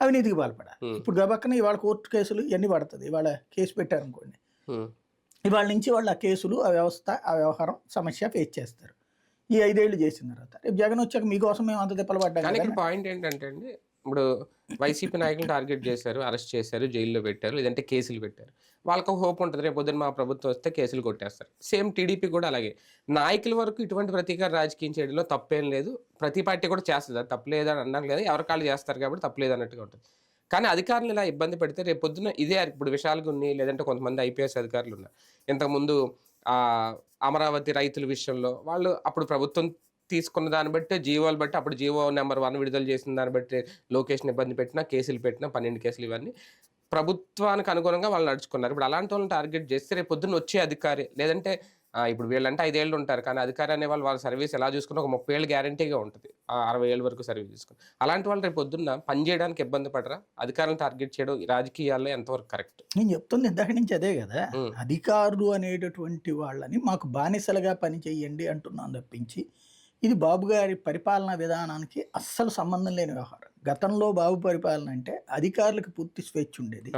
అవినీతికి పాల్పడాలి. ఇప్పుడు గబక్కన ఇవాళ కోర్టు కేసులు ఇవన్నీ పడుతుంది. ఇవాళ కేసు పెట్టారనుకోండి. ఉమ్, ఇవాళ నుంచి వాళ్ళు ఆ కేసులు ఆ వ్యవస్థ ఆ వ్యవహారం సమస్య ఫేస్ చేస్తారు. ఈ ఐదేళ్ళు చేసిన తర్వాత. రేపు జగన్ వచ్చాక మీకోసం మేము అంత తిప్పలు పడ్డాం పాయింట్ ఏంటంటే అండి ఇప్పుడు వైసీపీ నాయకులు టార్గెట్ చేశారు అరెస్ట్ చేశారు జైల్లో పెట్టారు లేదంటే కేసులు పెట్టారు. వాళ్ళకి ఒక హోప్ ఉంటుంది రేపు పొద్దున్న మా ప్రభుత్వం వస్తే కేసులు కొట్టేస్తారు. సేమ్ టీడీపీ కూడా అలాగే. నాయకుల వరకు ఇటువంటి ప్రతీకార రాజకీయం చేయడంలో తప్పేం లేదు. ప్రతి పార్టీ కూడా చేస్తుంది అది తప్పలేదు అని అన్నాను ఎవరి కాళ్ళు చేస్తారు కాబట్టి తప్పలేదు అన్నట్టుగా ఉంటుంది. కానీ అధికారులు ఇలా ఇబ్బంది పెడితే రేపు పొద్దున్న ఇదే ఇప్పుడు విషయాలుగా ఉన్నాయి లేదంటే కొంతమంది ఐపీఎస్ అధికారులు ఉన్నారు. ఇంతకుముందు అమరావతి రైతుల విషయంలో వాళ్ళు అప్పుడు ప్రభుత్వం తీసుకున్న దాన్ని బట్టి జీవోలు బట్టి అప్పుడు జీవో నెంబర్ వన్ విడుదల చేసిన దాన్ని బట్టి లొకేషన్ ఇబ్బంది పెట్టినా కేసులు పెట్టినా పన్నెండు కేసులు ఇవన్నీ ప్రభుత్వానికి అనుగుణంగా వాళ్ళు నడుచుకున్నారు. ఇప్పుడు అలాంటి వాళ్ళని టార్గెట్ చేస్తే రేపు పొద్దున్న వచ్చే అధికారి లేదంటే ఇప్పుడు వీళ్ళంటే ఐదేళ్ళు ఉంటారు కానీ అధికారి అనే వాళ్ళు వాళ్ళ సర్వీస్ ఎలా చూసుకున్నా ఒక ముప్పై ఏళ్ళు గ్యారంటీగా ఉంటుంది. ఆ అరవై ఏళ్ళ వరకు సర్వీస్ చేసుకుని. అలాంటి వాళ్ళు రేపు పొద్దున్న పని చేయడానికి ఇబ్బంది పడరా? అధికారులను టార్గెట్ చేయడం ఈ రాజకీయాల్లో ఎంతవరకు కరెక్ట్? నేను చెప్తుంది ఇందాక నుంచి అదే కదా. అధికారులు అనేటటువంటి వాళ్ళని మాకు బానిసలుగా పని చేయండి అంటున్నాను తప్పించి ఇది బాబు గారి పరిపాలనా విధానానికి అస్సలు సంబంధం లేని వ్యవహారం. గతంలో బాబు పరిపాలన అంటే అధికారులకు పూర్తి స్వేచ్ఛ ఉండేది.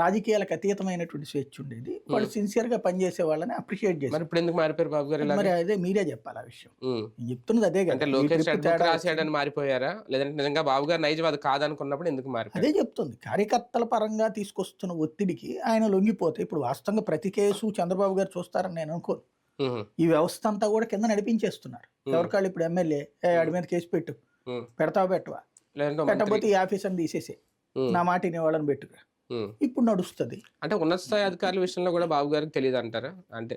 రాజకీయాలకు అతీతమైనటువంటి స్వేచ్ఛ ఉండేది. వాళ్ళు సిన్సియర్గా పనిచేసే వాళ్ళని అప్రిషియేట్ చేశారు. మరి ఇప్పుడు ఎందుకు మారిపోయారు బాబు గారు మరి అదే మీరే చెప్పాలి ఆ విషయం. నేను చెప్తున్నది అదే అంటే లోకేష్ రాశాడని మారిపోయారా? లేదంటే నిజంగా బాబు గారు నైజం అది కాదనుకున్నప్పుడు ఎందుకు మారిపోయారు? అదే చెప్తుంది. కార్యకర్తల పరంగా తీసుకొస్తున్న ఒత్తిడికి ఆయన లొంగిపోతే ఇప్పుడు వాస్తవంగా ప్రతి కేసు చంద్రబాబు గారు చూస్తారని నేను అనుకోను. ఈ వ్యవస్థ అంతా కూడా కింద నడిపించేస్తున్నారు. ఎవరికాళ్ళు ఇప్పుడు ఎమ్మెల్యే? ఆడి మీద కేసు పెట్టు. పెడతావా పెట్టవా. పెట్టకపోతే ఈ ఆఫీస్ అని తీసేసే. నా మాట వాళ్ళని పెట్టుకురా. ఇప్పుడు నడుస్తుంది. అంటే ఉన్నత స్థాయి అధికారుల విషయంలో కూడా బాబు గారికి తెలియదు అంటారా? అంటే